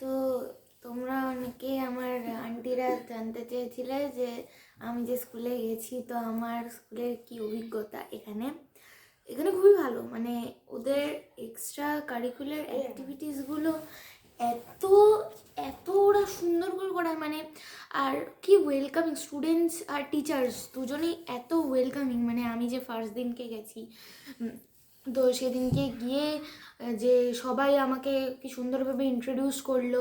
তো তোমরা অনেকে আমার আন্টিরা জানতে চেয়েছিলে যে আমি যে স্কুলে গেছি তো আমার স্কুলের কি অভিজ্ঞতা এখানে? এখানে খুবই ভালো মানে ওদের এক্সট্রা কারিকুলার অ্যাক্টিভিটিসগুলো এত এত ওরা সুন্দর করে করায় মানে আর কি ওয়েলকামিং স্টুডেন্টস আর টিচার্স দুজনেই এত ওয়েলকামিং মানে আমি যে ফার্স্ট দিনকে গেছি তো সেদিনকে গিয়ে যে সবাই আমাকে কি সুন্দরভাবে ইন্ট্রোডিউস করল,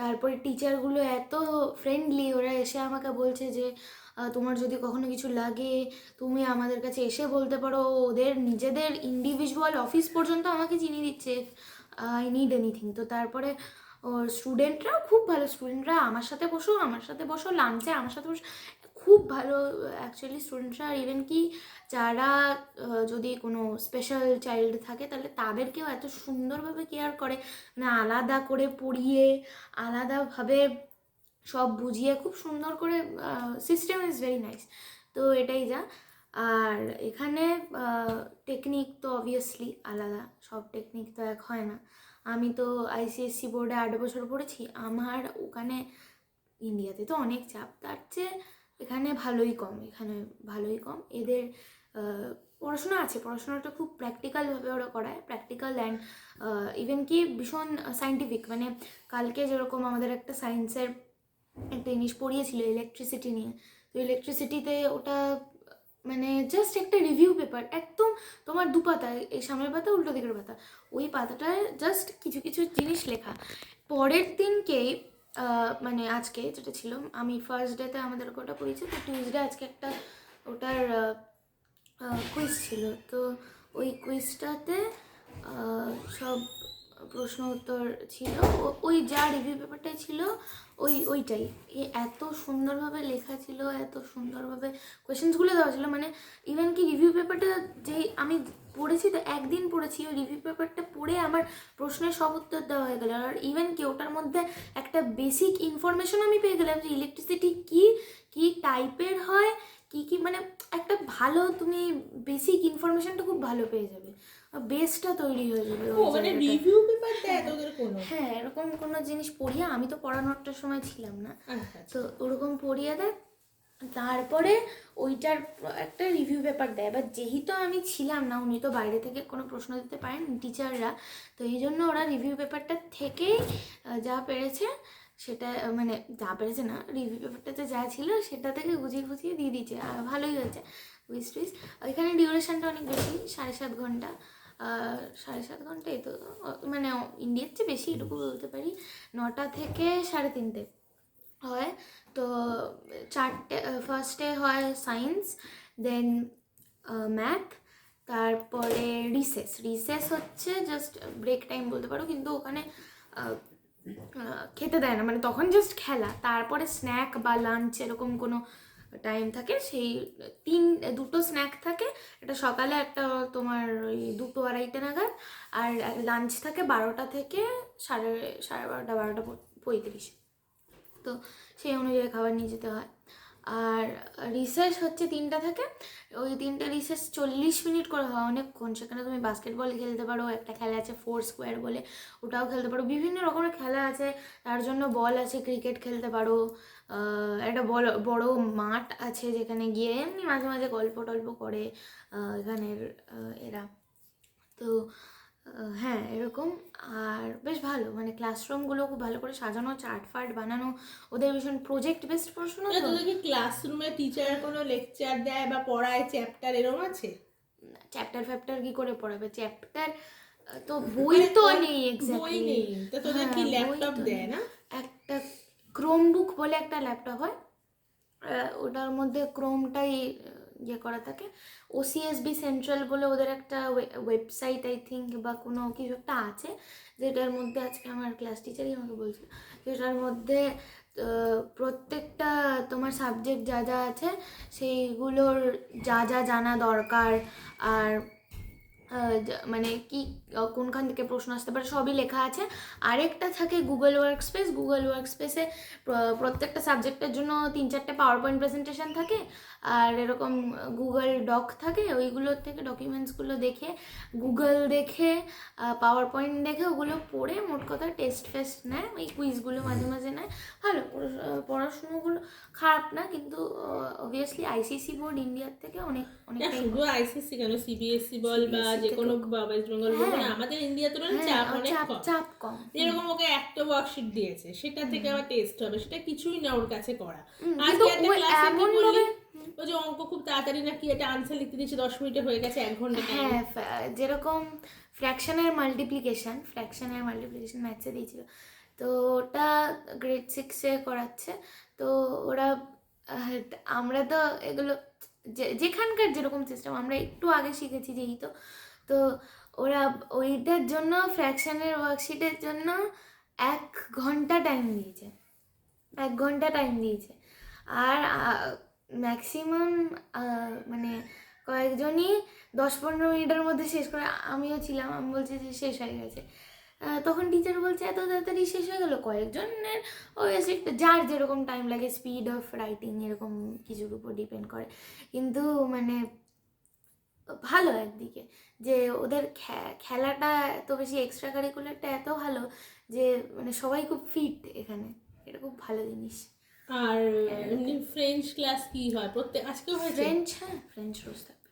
তারপরে টিচারগুলো এত ফ্রেন্ডলি ওরা এসে আমাকে বলছে যে তোমার যদি কখনো কিছু লাগে, তুমি আমাদের কাছে এসে বলতে পারো, ওদের নিজেদের ইন্ডিভিজুয়াল অফিস পর্যন্ত আমাকে চিনিয়ে দিচ্ছে আই নিড এনিথিং তো তারপরে, ওর স্টুডেন্টরাও খুব ভালো স্টুডেন্টরা আমার সাথে বসো, আমার সাথে বসো লাঞ্চে আমার সাথে বসো খুব ভালো অ্যাকচুয়ালি স্টুডেন্টরা আর ইভেন কি যারা যদি কোনো স্পেশাল চাইল্ড থাকে, তাহলে তাদেরকেও এত সুন্দরভাবে কেয়ার করে। মানে আলাদা করে পড়িয়ে, আলাদাভাবে সব বুঝিয়ে, খুব সুন্দর করে সিস্টেম ইজ ভেরি নাইস তো এটাই যা। আর এখানে টেকনিক তো অবভিয়াসলি আলাদা, সব টেকনিক তো এক হয় না। আমি তো আইসিএসসি বোর্ডে আট বছর পড়েছি। আমার ওখানে, ইন্ডিয়াতে তো অনেক চাপ। তার চেয়ে এখানে ভালোই কম, এখানে ভালোই কম। এদের পড়াশোনা আছে, পড়াশোনাটা খুব প্র্যাকটিক্যালভাবে ওরা করায় প্র্যাকটিক্যাল অ্যান্ড ইভেন কি ভীষণ সাইন্টিফিক মানে কালকে যেরকম আমাদের একটা সায়েন্সের একটা জিনিস পড়িয়েছিল ইলেকট্রিসিটি নিয়ে, তো ইলেকট্রিসিটিতে ওটা মানে জাস্ট একটা রিভিউ পেপার একদম তোমার দু পাতা, এই সামনের পাতা, উল্টো দিকের পাতা, ওই পাতাটায় জাস্ট কিছু কিছু জিনিস লেখা। পরের দিনকেই মানে আজকে যেটা ছিল, আমি ফার্স্ট ডেতে আমাদের ওটা পড়িয়েছি তো টিউসডে আজকে একটা ওটার কুইজ ছিল। তো ওই কুইজটাতে সব প্রশ্ন উত্তর ছিল। ওই যা রিভিউ পেপারটাই ছিল, ওই, ওইটাই। এত সুন্দরভাবে লেখা ছিল, এত সুন্দরভাবে কোয়েশ্চেন্সগুলো দেওয়া ছিল মানে ইভেন কি রিভিউ পেপারটা যেই আমি পড়েছি তো একদিন পড়েছি। ওই রিভিউ পেপারটা পড়ে আমার প্রশ্নের সব উত্তর দেওয়া হয়ে গেল। আর ইভেন কি ওটার মধ্যে একটা বেসিক ইনফরমেশন আমি পেয়ে গেলাম যে ইলেকট্রিসিটি কি কি টাইপের হয় কি কি মানে একটা ভালো তুমি বেসিক ইনফরমেশনটা খুব ভালো পেয়ে যাবে। বেসটা তৈরি হয়ে যাবে মানে রিভিউ পেপার দেয় তোদের কোনো? হ্যাঁ এরকম কোনো জিনিস পড়িয়ে আমি তো পড়ানোরটার সময় ছিলাম না। আচ্ছা। তো ওরকম পড়িয়ে দেয় তারপরে ওইটার একটা রিভিউ পেপার দেয়। এবার যেহেতু আমি ছিলাম না, উনি তো বাইরে থেকে কোনো প্রশ্ন দিতে পারেন টিচাররা তো এই জন্য ওরা রিভিউ পেপারটা থেকেই যা পেরেছে সেটা মানে যা পেরেছে না রিভিউ পেপারটাতে যা ছিল সেটা থেকে গুছিয়ে গুছিয়ে দিয়ে দিয়েছে। আর ভালোই হয়েছে। উইস টুইস ওইখানে ডিউরেশনটা অনেক বেশি, সাড়ে সাত ঘণ্টা। সাড়ে সাত ঘণ্টা এই তো মানে ইন্ডিয়ার চেয়ে বেশি এটুকু বলতে পারি। নটা থেকে সাড়ে তিনটে। হয়। তো, চারটে ফার্স্টে হয় সায়েন্স দেন ম্যাথ তারপরে রিসেস রিসেস হচ্ছে জাস্ট ব্রেক টাইম বলতে পারো, কিন্তু ওখানে খেতে দেয় না। মানে তখন জাস্ট খেলা। তারপরে স্ন্যাক বা লাঞ্চ এরকম কোনো টাইম থাকে, সেই তিন, দুটো স্ন্যাক থাকে। এটা সকালে, একটা তোমার ওই দুটো আড়াইটে নাগাদ। আর লাঞ্চ থাকে বারোটা থেকে সাড়ে সাড়ে বারোটা বারোটা পঁয়- পঁয়ত্রিশ। তো সেই অনুযায়ী খাবার নিয়ে যেতে হয়। আর রিসেস হচ্ছে তিনটা থেকে। ওই তিনটে রিসেস চল্লিশ মিনিট করে হয় অনেকক্ষণ। সেখানে তুমি বাস্কেটবল খেলতে পারো, একটা খেলা আছে ফোর স্কোয়ার বলে, ওটাও খেলতে পারো। বিভিন্ন রকমের খেলা আছে, তার জন্য বল আছে ক্রিকেট খেলতে পারো। একটা বড় বড় মাঠ আছে যেখানে গিয়ে এমনি মাঝে মাঝে গল্প টল্প করে এখানের এরা। তো হ্যাঁ এরকম। আর বেশ ভালো মানে ক্লাসরুমগুলো খুব ভালো করে সাজানো চার্ট ফার্ট বানানো ওদের ভীষণ প্রজেক্ট বেসড পড়াশোনা মানে তো? কি ক্লাসরুমে টিচার কোনো লেকচার দেয় বা পড়ায় চ্যাপ্টার এরকম আছে? চ্যাপ্টার ফ্যাপ্টার কি করে পড়াবে? চ্যাপ্টার তো বই তো নেই বই এক্স্যাক্টলি নেই তো তোদের কি ল্যাপটপ দেয় না? একটা ক্রোম বুক বলে একটা ল্যাপটপ হয়। ওটার মধ্যে ক্রোমটাই ইয়ে করা থাকে। ওসিএসবি সেন্ট্রাল বলে ওদের একটা ওয়েবসাইট আই থিঙ্ক বা কোনো কিছু একটা আছে, যেটার মধ্যে আজকে আমার ক্লাস টিচারই আমাকে বলছিল। যেটার মধ্যে প্রত্যেকটা তোমার সাবজেক্ট যা যা আছে, সেইগুলোর যা যা জানা দরকার, আর মানে কি কোনখান থেকে প্রশ্ন আসতে পারে, সবই লেখা আছে। আরেকটা থাকে Google workspace Google work স্পেসে প্রত্যেকটা সাবজেক্টের জন্য তিন চারটে পাওয়ার পয়েন্ট প্রেজেন্টেশন থাকে আর এরকম গুগল ডক থাকে ওইগুলোর থেকে ডকুমেন্টসগুলো দেখে গুগল দেখে পাওয়ার পয়েন্ট দেখে ওগুলো পড়ে মোট কথা টেস্ট ফেস্ট নেয় ওই কুইজগুলো মাঝে মাঝে নেয়। ভালো পড়াশ- পড়াশুনোগুলো খারাপ না কিন্তু অবভিয়াসলি আইসিসি বোর্ড ইন্ডিয়ার থেকে অনেক শুধু আইসিসি কেন? সিবিএসসি বল বা CBSE যে কোনো ওয়েস্ট বেঙ্গল বল হ্যাঁ। মানে আমাদের ইন্ডিয়া তুলনায় হ্যাঁ, চাপ অনেক চাপ কম। যেরকম ওকে একটা ওয়ার্কশিট দিয়েছে সেটা থেকে আবার টেস্ট হবে সেটা কিছুই না ওর কাছে করা। আজকে একটা ক্লাসে কি এমন বললি ভাবে- ও যে অঙ্ক খুব তাড়াতাড়ি নাকি এটা আনসার লিখতে দিয়েছে দশ মিনিটে হয়ে গেছে, এক ঘণ্টা হ্যাঁ যেরকম ফ্র্যাকশনের মাল্টিপ্লিকেশন ফ্র্যাকশনের মাল্টিপ্লিকেশন ম্যাথসে দিয়েছিল। তো ওটা গ্রেড সিক্সে করাচ্ছে। তো ওরা আমরা তো এগুলো যেখানকার যেরকম সিস্টেম আমরা একটু আগে শিখেছি যেই তো তো ওরা ওইটার জন্য ফ্র্যাকশনের ওয়ার্কশিটের জন্য এক ঘণ্টা টাইম দিয়েছে। এক ঘণ্টা টাইম দিয়েছে। আর ম্যাক্সিমাম মানে কয়েকজনই দশ পনেরো মিনিটের মধ্যে শেষ করে, আমিও ছিলাম, আমি বলছি যে শেষ হয়ে গেছে। তখন টিচার বলছে, এত তাড়াতাড়ি শেষ হয়ে গেলো? কয়েকজনের ওবিয়াসলি যার যেরকম টাইম লাগে স্পিড অফ রাইটিং এরকম কিছুর উপর ডিপেন্ড করে। কিন্তু মানে ভালো একদিকে, যে ওদের খেলাটা এত বেশি এক্সট্রা কারিকুলারটা এত ভালো যে মানে সবাই খুব ফিট এখানে। এটা খুব ভালো জিনিস। আর এমনি ফ্রেঞ্চ ক্লাস কি হয়? প্রত্যেক আজকেও হয়েছে? ফ্রেঞ্চ হ্যাঁ ফ্রেঞ্চ রোজ থাকবে।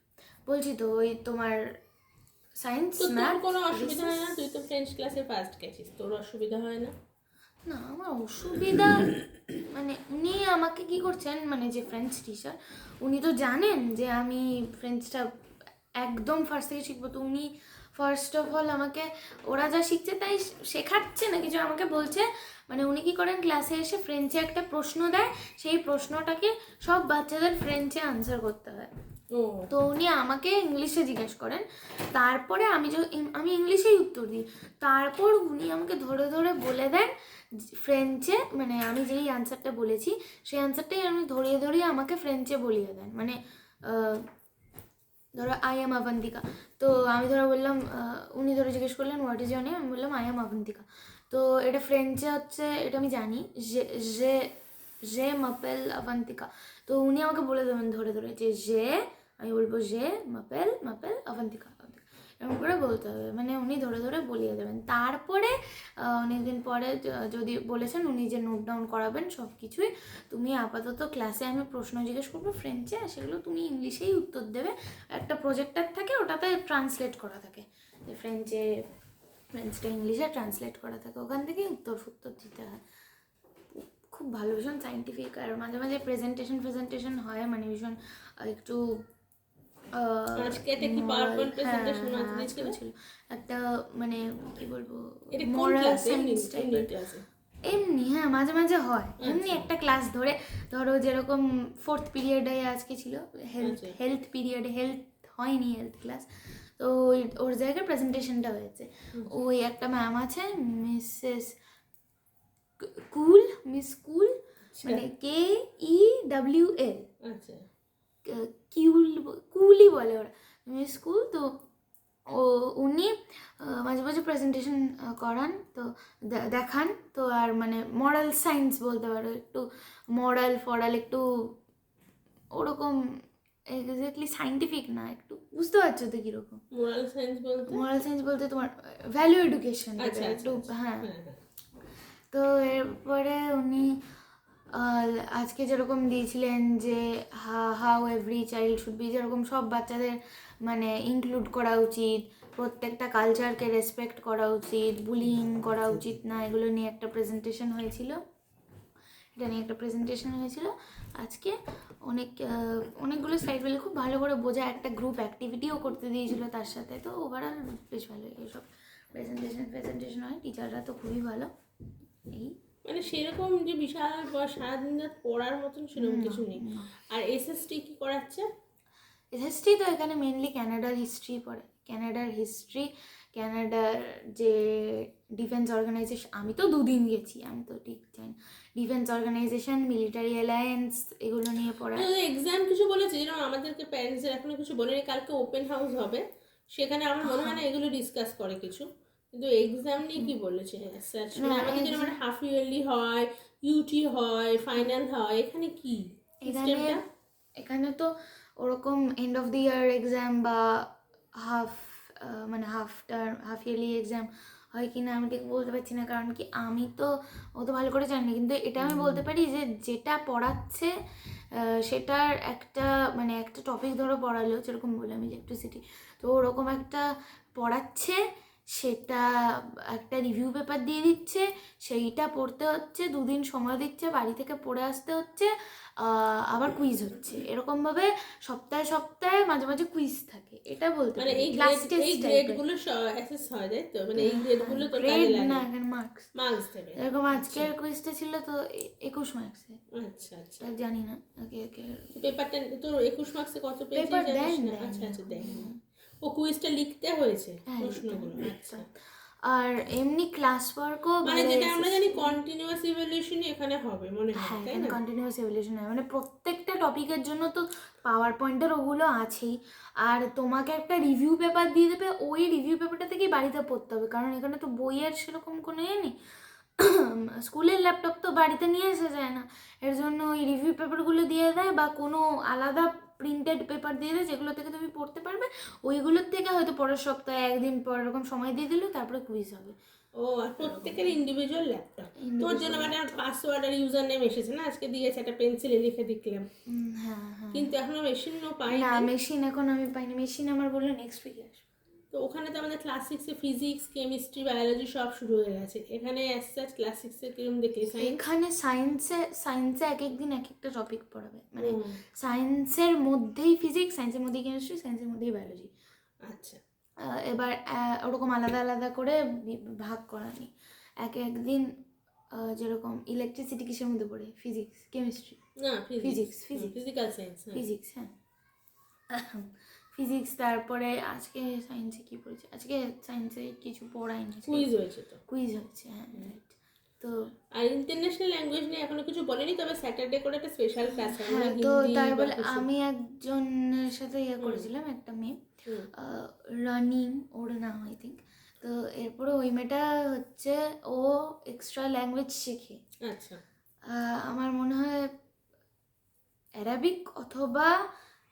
বলছি তো ওই তোমার সায়েন্স ম্যাথ কোনো অসুবিধা হয় না? তুই তো ফ্রেঞ্চ ক্লাসে ফার্স্ট গেছিস। তোর অসুবিধা হয় না? না আমার অসুবিধা মানে উনি আমাকে কি করছেন মানে যে ফ্রেঞ্চ টিচার উনি তো জানেন যে আমি ফ্রেঞ্চটা একদম ফার্স্ট থেকে শিখব। তো উনি ফার্স্ট অফ অল আমাকে ওরা যা শিখছে তাই শেখাচ্ছে না কিছু আমাকে বলছে? মানে উনি কি করেন? ক্লাসে এসে ফ্রেঞ্চে একটা প্রশ্ন দেয় সেই প্রশ্নটাকে সব বাচ্চাদের ফ্রেঞ্চে আনসার করতে হয়। তো উনি আমাকে ইংলিশে জিজ্ঞেস করেন। তারপরে আমি যে আমি ইংলিশেই উত্তর দিই। তারপর উনি আমাকে ধরে ধরে বলে দেন ফ্রেঞ্চে মানে আমি যেই অ্যান্সারটা বলেছি সেই অ্যান্সারটাই আমি ধরিয়ে ধরিয়ে আমাকে ফ্রেঞ্চে বলিয়ে দেন। মানে ধরো আই এম আভান্তিকা তো আমি ধরো বললাম উনি ধরো জিজ্ঞেস করলেন হোয়াট ইজ ইয়োর নেম আমি বললাম আই এম আভান্তিকা তো এটা ফ্রেঞ্চে হচ্ছে, এটা আমি জানি যে যে যে মাপেল আভান্তিকা তো উনি আমাকে বলে দেবেন ধরে ধরে যে যে আমি বলব যে মাপেল মাপেল আভান্তিকা এরকম করে বলতে হবে। মানে উনি ধরে ধরে বলিয়ে দেবেন। তারপরে আহ, অনেকদিন পরে যদি বলেছেন উনি যে নোট ডাউন করাবেন সব কিছুই তুমি আপাতত ক্লাসে আমি প্রশ্ন জিজ্ঞেস করব ফ্রেঞ্চে সেগুলো তুমি ইংলিশেই উত্তর দেবে। একটা প্রজেক্টার থাকে ওটাতে ট্রান্সলেট করা থাকে। যে ফ্রেঞ্চে ফ্রেঞ্চটা ইংলিশে ট্রান্সলেট করা থাকে। ওখান থেকেই উত্তর ফুত্তর দিতে হয়। খুব ভালো ভীষণ সাইন্টিফিক আর মাঝে মাঝে প্রেজেন্টেশন প্রেজেন্টেশন হয় মানে ভীষণ একটু আজকে একটা কি PowerPoint হ্যাঁ, হ্যাঁ, আছে আজকেও ছিল একটা মানে কি বলব এটা moral এমনি এমনি। ক্লাসে এমনি হ্যাঁ মাঝে মাঝে হয়। এমনি আচ্ছা। একটা ক্লাস ধরে ধরো যেরকম ফোর্থ পিরিয়ডে আজকে ছিল হেলথ আচ্ছা। হেলথ পিরিয়ডে হেলথ হয়নি হেলথ ক্লাস তো ওই- ওর জায়গায় প্রেজেন্টেশনটা হয়েছে। ওই একটা ম্যাম আছে মিসেস কুল মিস কুল মানে কে ই ডাব্লিউ এল আচ্ছা। কিউল কুলই বলে ওরা। মিস কুল তো ও উনি মাঝে মাঝে প্রেজেন্টেশন করান তো দেখান তো আর মানে মরাল সায়েন্স বলতে পারো একটু মরাল ফরাল একটু ওরকম এক্স্যাক্টলি সাইন্টিফিক না একটু বুঝতে পারছ তো কীরকম। মোরাল সায়েন্স বলতে? মরাল সায়েন্স বলতে তোমার ভ্যালু এডুকেশন আচ্ছা, আচ্ছা, একটু আচ্ছা। হ্যাঁ। হ্যাঁ হ্যাঁ। তো এরপরে উনি আজকে যেরকম দিয়েছিলেন যে হা how every child should be যেরকম সব বাচ্চাদের মানে ইনক্লুড করা উচিত প্রত্যেকটা কালচারকে রেসপেক্ট করা উচিত বুলিং করা উচিত না এগুলো নিয়ে একটা প্রেজেন্টেশন হয়েছিল। এটা নিয়ে একটা প্রেজেন্টেশন হয়েছিল। আজকে অনেক অনেকগুলো সাইড মিলে খুব ভালো করে বোঝা একটা গ্রুপ অ্যাক্টিভিটিও করতে দিয়েছিল তার সাথে। তো ওভারঅল বেশ ভালো এইসব প্রেজেন্টেশন প্রেজেন্টেশন হয়। টিচাররা তো খুবই ভালো। এই। মানে সেরকম যে বিশাল সারাদিন রাত পড়ার মতন সেরকম কিছু নেই। আর এসএসটি কি করাচ্ছে? এসএসটি তো এখানে মেনলি ক্যানাডার হিস্ট্রি পড়ে। ক্যানাডার হিস্ট্রি ক্যানাডার যে ডিফেন্স অর্গানাইজেশন আমি তো দুদিন গেছি আমি তো ঠিক জানি। ডিফেন্স অর্গানাইজেশন মিলিটারি অ্যালায়েন্স এগুলো নিয়ে পড়া এক্সাম কিছু বলেছে যেন আমাদেরকে প্যারেন্টসদের এখনও কিছু বলেনি কালকে ওপেন হাউস হবে। সেখানে আমার মনে হয় না এগুলো ডিসকাস করে কিছু। কিন্তু এক্সাম নিয়ে কি বলেছে? স্যার না, আমাদের যেরকম হাফ ইয়ারলি হয় ইউটি হয় ফাইনাল হয় এখানে কি এখানে এখানে তো ওরকম end of the year exam বা হাফ মানে half term half yearly exam হয় কি না আমি ঠিক বলতে পারছি না কারণ কি আমি তো অত ভালো করে জানি না কিন্তু এটা আমি বলতে পারি যে যেটা পড়াচ্ছে সেটার একটা মানে একটা টপিক ধরো পড়ালো যেরকম বললাম ইলেকট্রিসিটি তো ওরকম একটা পড়াচ্ছে সেটা একটা রিভিউ পেপার দিয়ে দিচ্ছে সেইটা পড়তে হচ্ছে দুদিন সময় দিচ্ছে বাড়ি থেকে পড়ে আসতে হচ্ছে আবার কুইজ হচ্ছে। এরকম ভাবে সপ্তাহে সপ্তাহে মাঝে মাঝে কুইজ থাকে। এটা বলতে মানে এই ক্লাস এই টেস্ট গ্রেডগুলো অ্যাসেস হয় তাই তো? মানে এই গ্রেডগুলো তো গ্রেড না এখানে মার্কস মার্কস দেবে এরকম আজকের কুইজটা ছিল তো এ- একুশ মার্কসে আচ্ছা আচ্ছা। জানি না। ওকে ওকে পেপারটা তো একুশ মার্কসে কত পেয়েছিস জানিস না? আচ্ছা আচ্ছা দেন। ও কুইজটা লিখতে হয়েছে হ্যাঁ, প্রশ্নগুলো। আচ্ছা। আর এমনি ক্লাস ওয়ার্কও মানে যেটা আমরা জানি কন্টিনিউয়াস ইভ্যালুয়েশনই এখানে হবে মনে হয় হ্যাঁ তাই না? কন্টিনিউয়াস এভলিউশন হয়। মানে প্রত্যেকটা টপিকের জন্য তো পাওয়ার পয়েন্টের ওগুলো আছেই। আর তোমাকে একটা রিভিউ পেপার দিয়ে দেবে ওই রিভিউ পেপারটা থেকেই বাড়িতে পড়তে হবে। কারণ এখানে তো বইয়ের সেরকম কোনো ইয়ে নেই। স্কুলের ল্যাপটপ তো বাড়িতে নিয়ে এসে যায় না। এর জন্য ওই রিভিউ পেপারগুলো দিয়ে দেয় বা কোনো আলাদা প্রিন্টেড পেপার দিয়ে দেয় যেগুলো থেকে তুমি পড়তে পারবে ওইগুলোর থেকে হয়তো পরের সপ্তাহে একদিন পর এরকম সময় দিয়ে দিলে তারপরে কুইজ হবে। ও আর প্রত্যেকের ইন্ডিভিজুয়াল ল্যাপটপ তোর জন্য মানে পাসওয়ার্ড আর ইউজার নেম এসেছে না? আজকে দিয়েছে একটা পেন্সিলে লিখে দেখলাম। হ্যাঁ হ্যাঁ। কিন্তু এখনও মেশিনও পাই না মেশিন এখন আমি পাইনি। মেশিন আমার বলল নেক্সট উইকে আসবে। তো ওখানে তো আমাদের ক্লাস সিক্সে ফিজিক্স কেমিস্ট্রি বায়োলজি সব শুরু হয়ে গেছে। এখানে অ্যাজ ক্লাস সিক্সে কিরম দেখলি এখানে সায়েন্সে সায়েন্সে এক এক দিন এক একটা টপিক পড়াবে। মানে সায়েন্সের মধ্যেই ফিজিক্স সায়েন্সের মধ্যেই কেমিস্ট্রি সায়েন্সের মধ্যেই বায়োলজি আচ্ছা। এবার ওরকম আলাদা আলাদা করে ভাগ করা নেই। এক একদিন যেরকম ইলেকট্রিসিটি কিসের মধ্যে পড়ে? ফিজিক্স কেমিস্ট্রি না physics physics. Physical science physics হ্যাঁ। ফিজিক্স তারপরে আজকে সায়েন্সে কি পড়েছে? আজকে সায়েন্সে কিছু পড়ায়নি কুইজ হয়েছে তো। কুইজ হচ্ছে হ্যাঁ তো আর ইন্টারন্যাশনাল ল্যাঙ্গুয়েজ নিয়ে এখনও কিছু বলেনি তবে স্যাটারডে করে একটা স্পেশাল ক্লাস হয় তো হিন্দি তার বা বলে কিছু। আমি একজনের সাথে ইয়ে করেছিলাম একটা মেয়ে রানিং ওর নাম আই থিঙ্ক তো এরপরে ওই মেয়েটা হচ্ছে ও এক্সট্রা ল্যাঙ্গুয়েজ শেখে। আচ্ছা। আমার মনে হয় অ্যারাবিক অথবা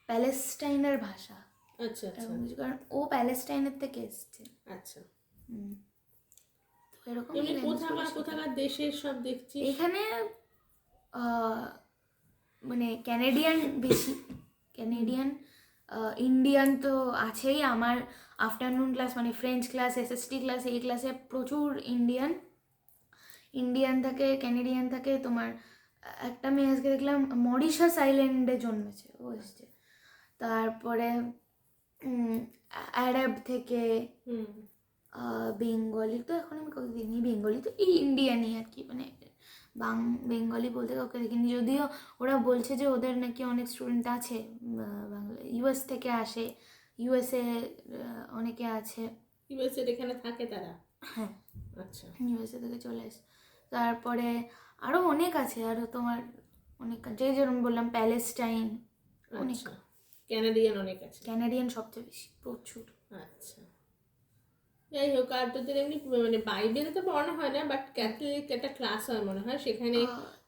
প্যালেস্টাইনের ভাষা। আচ্ছা আচ্ছা। এরকম কিছু কারণ ও প্যালেস্টাইনের থেকে এসছে। আচ্ছা। তো এরকম কোথাকার কোথাকার দেশের সব দেখছি এখানে মানে ক্যানেডিয়ান বেশি। ক্যানেডিয়ান ইন্ডিয়ান তো আছেই। আমার আফটারনুন ক্লাস মানে ফ্রেঞ্চ ক্লাস এসএসটি ক্লাস এই ক্লাসে প্রচুর ইন্ডিয়ান ইন্ডিয়ান থাকে ক্যানেডিয়ান থাকে। তোমার একটা মেয়ে আজকে দেখলাম মরিশাস আইল্যান্ডে জন্মেছে ও এসছে। তারপরে অ্যারাব থেকে বেঙ্গলি তো এখন আমি কাউকে দেখিনি। বেঙ্গলি তো এই ইন্ডিয়ানই আর কি মানে বাং বেঙ্গলি বলতে কাউকে দেখিনি। যদিও ওরা বলছে যে ওদের নাকি অনেক স্টুডেন্ট আছে বাংলা ইউএস থেকে আসে। ইউএসএ অনেকে আছে। ইউএসএ এখানে থাকে তারা? হ্যাঁ। আচ্ছা। ইউএসএ থেকে চলে আসে। তারপরে আরও অনেক আছে। আরও তোমার অনেক যে যেরকম বললাম প্যালেস্টাইন অনেক। আচ্ছা। ক্যানাডিয়ান অনেক আছে। ক্যানাডিয়ান সবচেয়ে বেশি প্রচুর। আচ্ছা। যাই হোক আর তোদের এমনি মানে বাইবেল তো পড়ানো হয় না বাট ক্যাথলিক একটা ক্লাস হয় মনে হয় সেখানে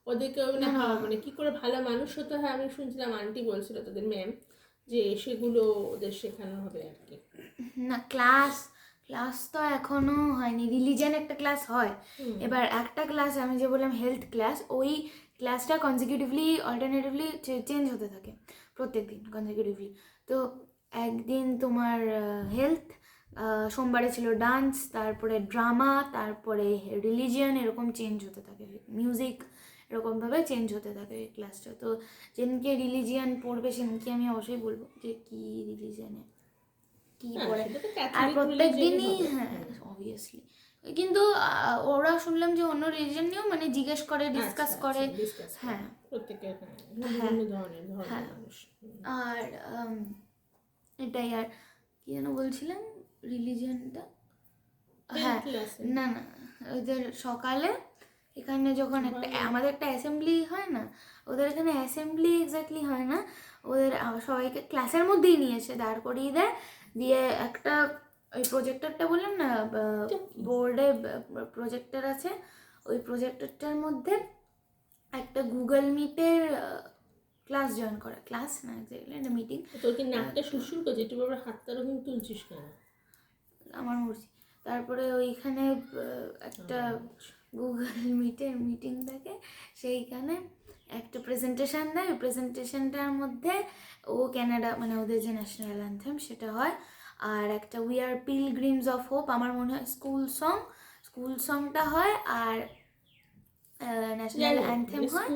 ওদেরকে মানে মানে কি করে ভালো মানুষ হতে হয় আমি শুনছিলাম আন্টি বলছিল তোদের ম্যাম যে সেগুলো ওদের শেখানো হবে আর কি। না ক্লাস ক্লাস তো এখনও হয়নি রিলিজেন একটা ক্লাস হয়। এবার একটা ক্লাস আমি যে বললাম হেলথ ক্লাস ওই ক্লাসটা কনজিকিউটিভলি অল্টারনেটিভলি চেঞ্জ হতে থাকে। প্রত্যেক দিন কনজিকিউটিভলি তো একদিন তোমার হেলথ সোমবারে ছিল ডান্স তারপরে ড্রামা তারপরে রিলিজিয়ান এরকম চেঞ্জ হতে থাকে মিউজিক এরকমভাবে চেঞ্জ হতে থাকে ক্লাসটা তো যেদিনকে রিলিজিয়ান পড়বে সেদিনকে আমি অবশ্যই বলব যে কি রিলিজিয়ানে কী হ্যাঁ, পড়ে। আর প্রত্যেক দিনই হ্যাঁ অবভিয়াসলি কিন্তু ওরা শুনলাম যে অন্য রিলিজন নিয়েও মানে জিজ্ঞেস করে ডিসকাস আচ্ছা, করে। আচ্ছা, করে। হ্যাঁ। হ্যাঁ, হ্যাঁ। আর এটাই আর কি যেন বলছিলাম রিলিজিয়নটা হ্যাঁ। না না ওদের সকালে এখানে যখন একটা আমাদের একটা অ্যাসেম্বলি হয় না ওদের এখানে অ্যাসেম্বলি এক্স্যাক্টলি হয় না। ওদের সবাইকে ক্লাসের মধ্যেই নিয়ে এসে দাঁড় করিয়ে দেয়। দিয়ে একটা ওই প্রজেক্টরটা বললাম না বোর্ডে প্রজেক্টর আছে ওই প্রজেক্টরটার মধ্যে একটা গুগল মিটের ক্লাস জয়েন করা। ক্লাস না এক্স্যাক্টলি একটা মিটিং তোর কি নাকটা সুরসুর করছে একটু বাবার হাতটা ওরকম তুলছিস কেন? আমার মর্জি তারপরে ওইখানে একটা গুগল মিটের মিটিং থাকে সেইখানে একটা প্রেজেন্টেশন দেয়। ওই প্রেজেন্টেশনটার মধ্যে ও ক্যানাডা মানে ওদের যে ন্যাশনাল অ্যান্থেম সেটা হয়। আর একটা we are pilgrims of hope আমার মনে হয় স্কুল সং স্কুল সংটা হয় আর ন্যাশনাল অ্যান্থেম হয়।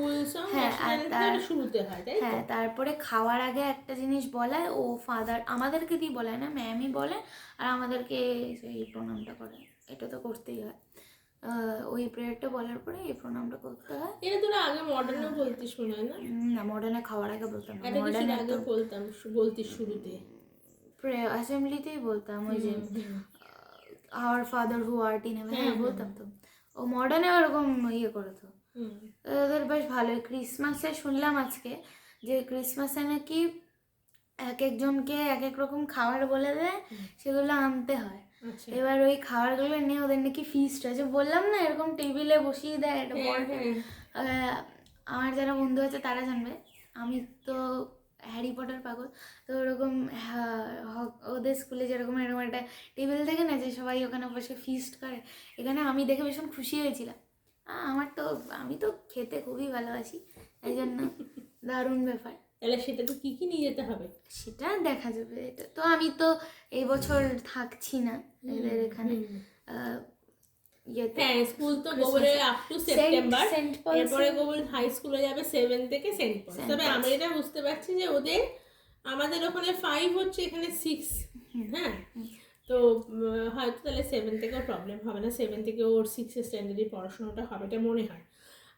হ্যাঁ, আর তার- শুরুতে হয় হ্যাঁ তারপরে খাওয়ার আগে একটা জিনিস বলায় ও ফাদার আমাদেরকে দিয়ে বলায় না ম্যামই বলে আর আমাদেরকে সেই প্রণামটা করে এটা তো করতেই হয়। ওই প্রেয়ারটা বলার পরে এই প্রণামটা করতে হয়। এটা তোরা আগে মডার্নও বলতিস মনে হয় না? না মডার্নে খাওয়ার আগে বলতাম না মডার্নে আগে বলতাম শু- বলতিস শুরুতে অ্যাসেম্বলিতেই বলতাম ওই যে our father who art in হ্যাঁ হ্যাঁ, বলতাম তো। ও মডার্নে ওরকম ইয়ে করে তো ওদের বেশ ভালোই। ক্রিসমাসে শুনলাম আজকে যে ক্রিসমাসে নাকি এক একজনকে এক এক রকম খাবার বলে দেয় সেগুলো আনতে হয়। আচ্ছা। এবার ওই খাবারগুলো নিয়ে ওদের নাকি ফিস্ট আছে বললাম না এরকম টেবিলে বসিয়ে দেয় এটা হ্যাঁ, বড় হ্যাঁ। আমার যারা বন্ধু আছে তারা জানবে। আমি তো হ্যারি পটার পাগল। তো ওরকম হ্যাঁ, ওদের স্কুলে যেরকম এরকম একটা টেবিল থাকে না যে সবাই ওখানে বসে ফিস্ট করে এখানে আমি দেখে ভীষণ খুশি হয়েছিলাম। আমার তো আমি তো খেতে খুবই ভালোবাসি এই জন্য দারুণ ব্যাপার। তাহলে সেটাতে কী কী নিয়ে যেতে হবে? সেটা দেখা যাবে এটা তো আমি তো এবছর থাকছি না এদের এখানে। ইয়েতে হ্যাঁ স্কুল তো গোবরে আপ টু সেপ্টেম্বর এরপরে গোবর হাই স্কুলে যাবে সেভেন থেকে সেন্ট সেন্ট তবে। আমি এটা বুঝতে পারছি যে ওদের আমাদের ওখানে ফাইভ হচ্ছে এখানে সিক্স হ্যাঁ? তো হয়তো তাহলে সেভেন থেকেও প্রবলেম হবে না। সেভেন থেকে ওর সিক্স স্ট্যান্ডার্ডে পড়াশোনাটা হবে এটা মনে হয়।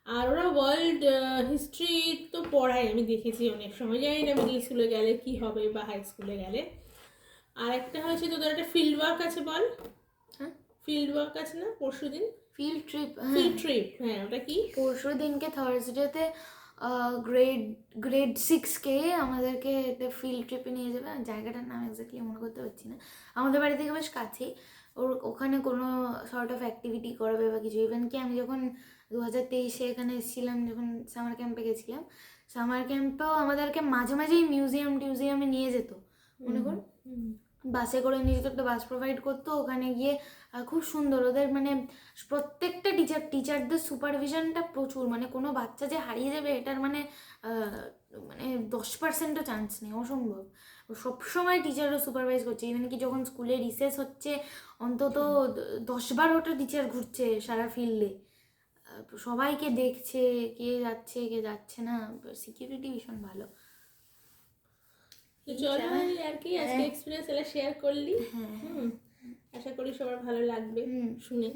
আর ওরা ওয়ার্ল্ড হিস্ট্রি তো পড়ায় আমি দেখেছি অনেক সময়। জানি না মিডিল স্কুলে গেলে কি হবে বা হাই স্কুলে গেলে। আর একটা হচ্ছে তোদের একটা ফিল্ড ওয়ার্ক আছে বল? ফিল্ড ওয়ার্ক আছে না? পরশু দিন? ফিল্ড ট্রিপ ফিল্ড ট্রিপ হ্যাঁ ওটা কি? পরশু দিনকে থার্সডেতে গ্রেড গ্রেড সিক্সকে আমাদেরকে একটা ফিল্ড ট্রিপে নিয়ে যাবে। জায়গাটার নাম এক্স্যাক্টলি মনে করতে পারছি না। আমাদের বাড়ি থেকে বেশ কাছেই। ওর ওখানে কোনো সর্ট অফ অ্যাক্টিভিটি করাবে বা কিছু। ইভেন কি আমি যখন দু হাজার তেইশে এখানে এসেছিলাম যখন সামার ক্যাম্পে গেছিলাম সামার ক্যাম্পেও আমাদেরকে মাঝে মাঝেই মিউজিয়াম টিউজিয়ামে নিয়ে যেত। মনে করুন। বাসে করে নিয়ে যেত, একটা বাস প্রোভাইড করতো, ওখানে গিয়ে খুব সুন্দর। ওদের মানে প্রত্যেকটা টিচার টিচারদের সুপারভিশনটা প্রচুর। মানে কোনো বাচ্চা যে হারিয়ে যাবে, এটার মানে মানে দশ পার্সেন্টও চান্স নেই, অসম্ভব। সবসময় টিচাররা সুপারভাইজ করছে। ইভেন কি যখন স্কুলে রিসেস হচ্ছে, অন্তত দশ বারোটা টিচার ঘুরছে সারা ফিল্ডে সবাইকে দেখছে, কে যাচ্ছে কে যাচ্ছে না। সিকিউরিটি ভীষণ ভালো। চলো আর কি আজকে এক্সপিরিয়েন্স এলা শেয়ার করলি। হ্যাঁ হুম আশা করি সবার ভালো লাগবে শুনে।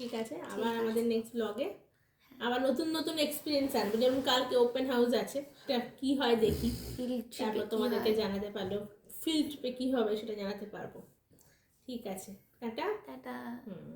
ঠিক আছে আবার আমাদের নেক্সট ব্লগে আবার নতুন নতুন এক্সপিরিয়েন্স আনব যেমন কালকে ওপেন হাউস আছে সেটা কি হয় দেখি। তারপর তোমাদেরকে জানাতে পারল ফিল্ড ট্রিপে কি হবে সেটা জানাতে পারব। ঠিক আছে টাটা। টাটা। হুম।